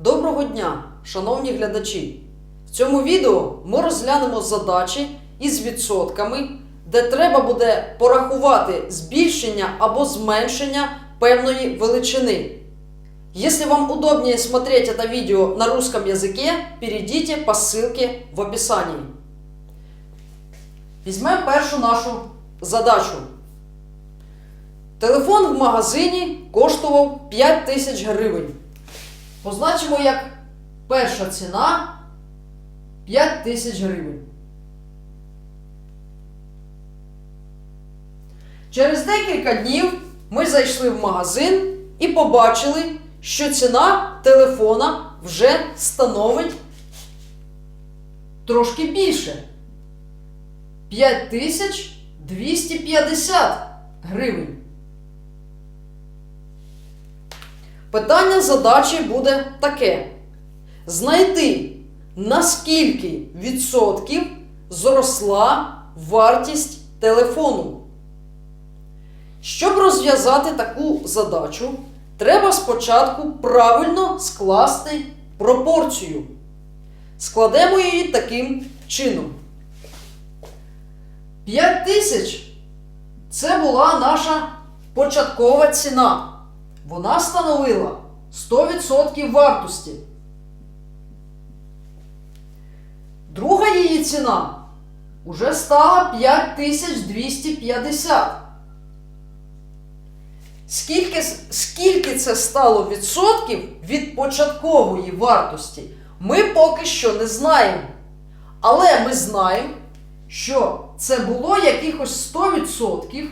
Доброго дня, шановні глядачі! В цьому відео ми розглянемо задачі із відсотками, де треба буде порахувати збільшення або зменшення певної величини. Если вам удобнее смотреть это видео на русском языке, перейдите по ссылке в описании. Візьмемо першу нашу задачу. Телефон в магазині коштував 5 тисяч гривень. Позначимо як перша ціна 5 тисяч гривень. Через декілька днів ми зайшли в магазин і побачили, що ціна телефона вже становить трошки більше. 5250 гривень. Питання задачі буде таке: знайти наскільки відсотків зросла вартість телефону. Щоб розв'язати таку задачу, треба спочатку правильно скласти пропорцію. Складемо її таким чином. 5 тисяч це була наша початкова ціна. Вона становила 100% вартості. Друга її ціна уже стала 5250. Скільки, скільки це стало відсотків від початкової вартості, ми поки що не знаємо. Але ми знаємо, що це було якихось 100%.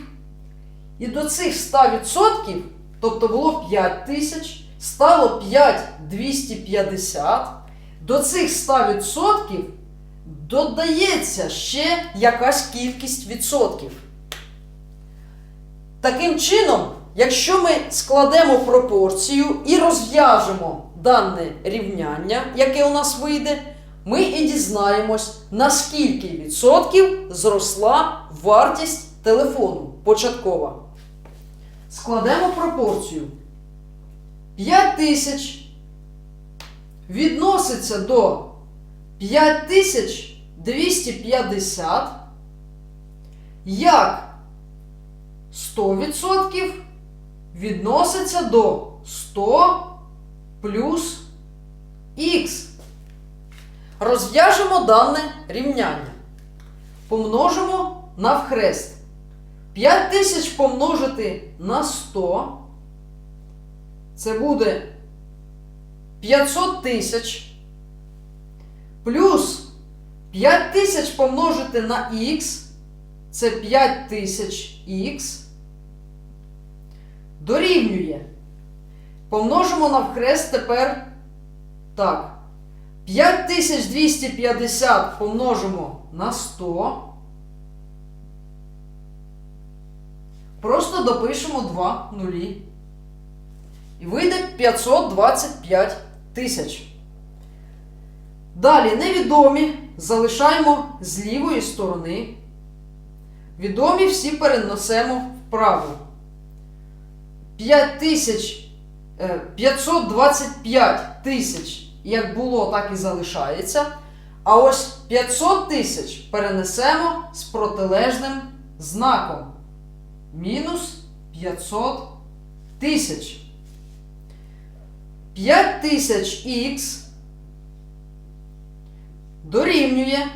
І до цих 100%, тобто було 5 тисяч, стало 5250. До цих 100% додається ще якась кількість відсотків. Таким чином, якщо ми складемо пропорцію і розв'яжемо дане рівняння, яке у нас вийде, ми і дізнаємось, наскільки відсотків зросла вартість телефону початкова. Складемо пропорцію. 5 тисяч відноситься до 5250 як 100% відноситься до 100 плюс х. Розв'яжемо дане рівняння. Помножимо навхрест. 5 тисяч помножити на 100. Це буде 500 тисяч. Плюс 5 тисяч помножити на х. Це 5 тисяч х. Дорівнює. Помножимо навхрест тепер так. 5250 помножимо на 100. Просто допишемо 2 нулі. І вийде 525 тисяч. Далі невідомі залишаємо з лівої сторони. Відомі всі перенесемо вправо. 5 тисяч, е, 525 тисяч, як було, так і залишається. А ось 500 тисяч перенесемо з протилежним знаком. Мінус 500 тисяч. 5 тисяч х дорівнює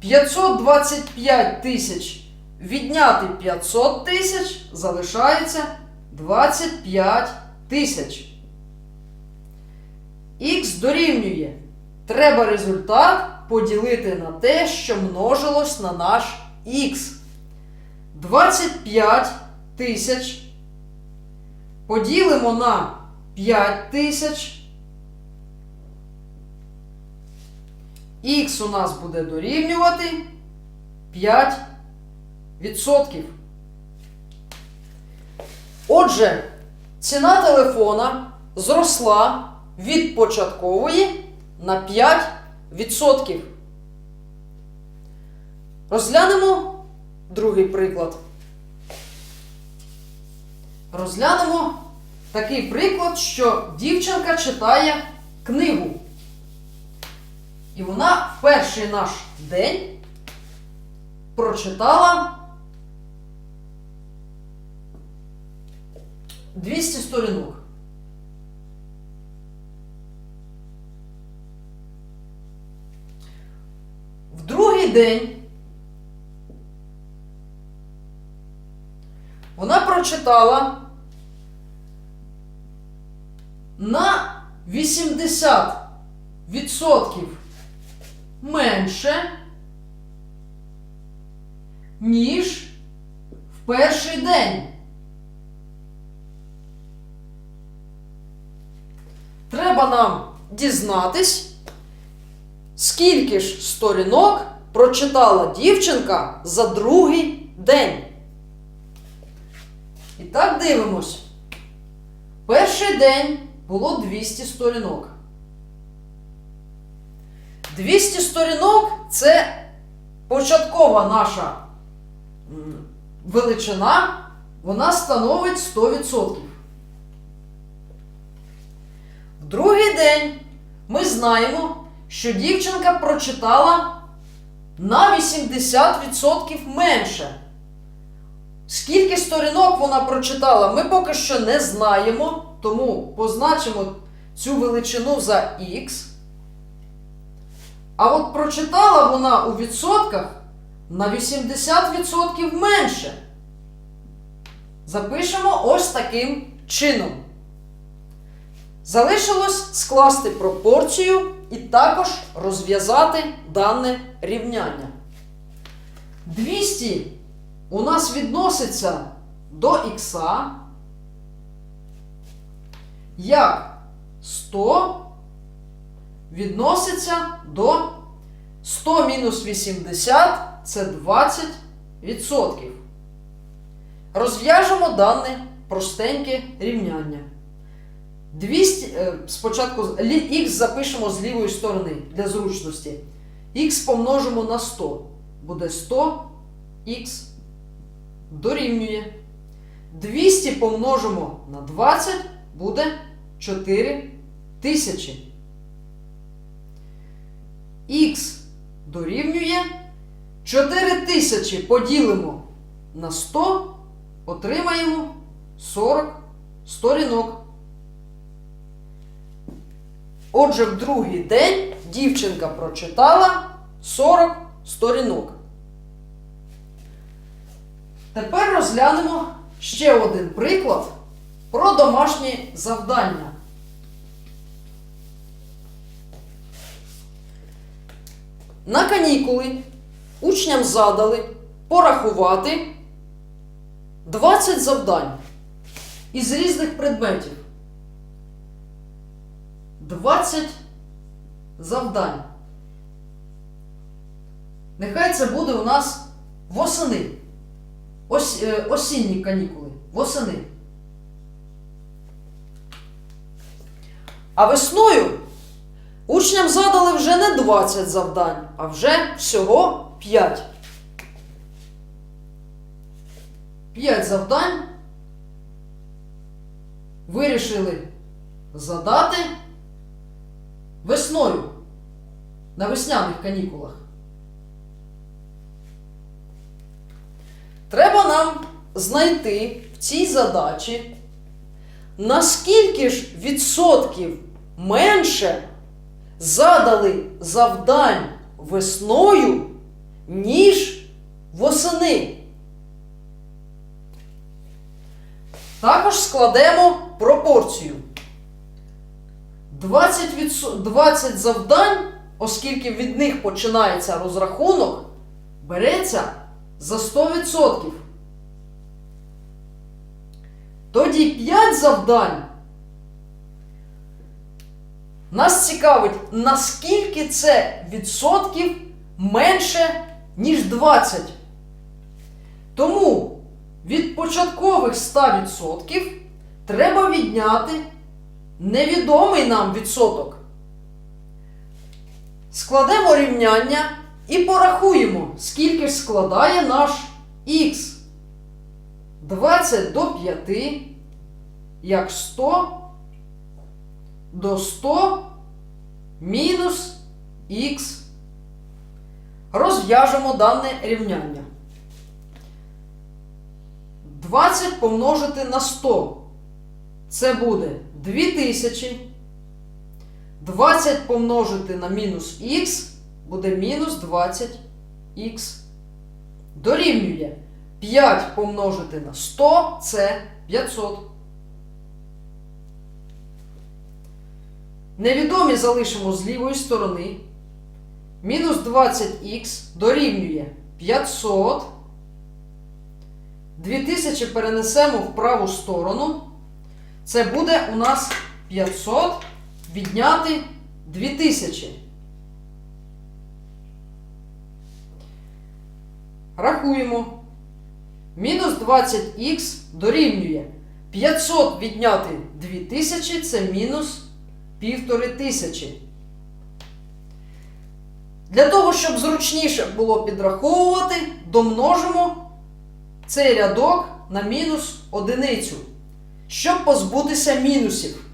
525 тисяч відняти 500 тисяч залишається 25 тисяч. Х дорівнює. Треба результат поділити на те, що множилось на наш х. 25 тисяч поділимо на 5 тисяч. Х у нас буде дорівнювати 5%. Отже, ціна телефона зросла від початкової на 5%. Розглянемо другий приклад. Розглянемо такий приклад, що дівчинка читає книгу. І вона в перший наш день прочитала 200 сторінок. В другий день вона прочитала на 80% менше, ніж в перший день. Треба нам дізнатись, скільки ж сторінок прочитала дівчинка за другий день. І так дивимось. Перший день було 200 сторінок. 200 сторінок це початкова наша величина, вона становить 100%. В другий день ми знаємо, що дівчинка прочитала на 80% менше. Скільки сторінок вона прочитала, ми поки що не знаємо, тому позначимо цю величину за х. А от прочитала вона у відсотках на 80% менше. Запишемо ось таким чином. Залишилось скласти пропорцію і також розв'язати дане рівняння. 200 у нас відноситься до х, як 100 відноситься до 100 мінус 80 це 20%. Розв'яжемо дане простеньке рівняння. 200, е, спочатку х запишемо з лівої сторони для зручності. х помножимо на 100. Буде 100 х дорівнює. 200 помножимо на 20 буде 4 тисячі. Х дорівнює 4 тисячі поділимо на 100, отримаємо 40 сторінок. Отже, в другий день дівчинка прочитала 40 сторінок. Тепер розглянемо ще один приклад про домашнє завдання. На канікули учням задали порахувати 20 завдань із різних предметів. 20 завдань. Нехай це буде у нас восени. Ось, е, осінні канікули. Восени. А весною учням задали вже не 20 завдань, а вже всього 5. 5 завдань вирішили задати весною на весняних канікулах. Треба нам знайти в цій задачі, наскільки ж відсотків менше задали завдань весною, ніж восени. Також складемо пропорцію. 20, відсо- 20 завдань, оскільки від них починається розрахунок, береться за 100%. Тоді 5 завдань. Нас цікавить, наскільки це відсотків менше, ніж 20. Тому від початкових 100% треба відняти невідомий нам відсоток. Складемо рівняння і порахуємо, скільки ж складає наш х. 20 до 5 як 100 до 100 мінус х. Розв'яжемо дане рівняння. 20 помножити на 100. Це буде 2000. 20 помножити на мінус х буде мінус 20х. Дорівнює 5 помножити на 100 це 500. Невідомі залишимо з лівої сторони. Мінус 20х дорівнює 500. 2000 перенесемо в праву сторону. Це буде у нас 500 відняти 2000. Рахуємо. Мінус 20х дорівнює 500 відняти 2000 це мінус 1500. Для того, щоб зручніше було підраховувати, домножимо цей рядок на мінус одиницю, щоб позбутися мінусів.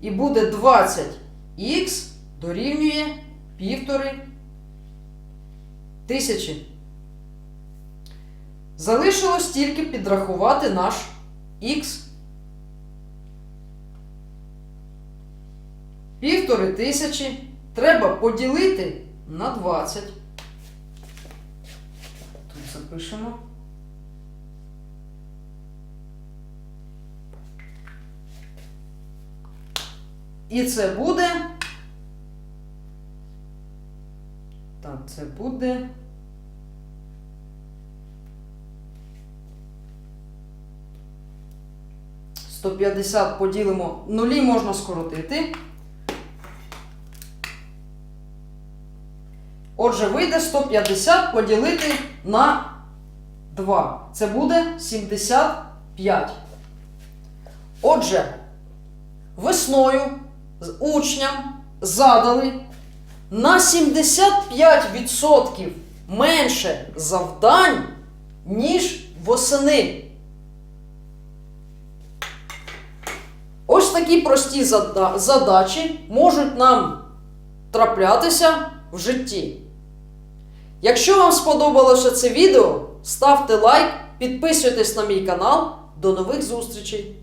І буде 20х дорівнює півтори тисячі. Залишилось тільки підрахувати наш х. Півтори тисячі треба поділити на 20. Тут запишемо. І це буде. Так, це буде. Сто п'ятдесят поділимо. Нулі можна скоротити. Отже, вийде 150 поділити на 2. Це буде 75. Отже, весною учням задали на 75% менше завдань, ніж восени. Ось такі прості задачі можуть нам траплятися в житті. Якщо вам сподобалося це відео, ставте лайк, підписуйтесь на мій канал. До нових зустрічей!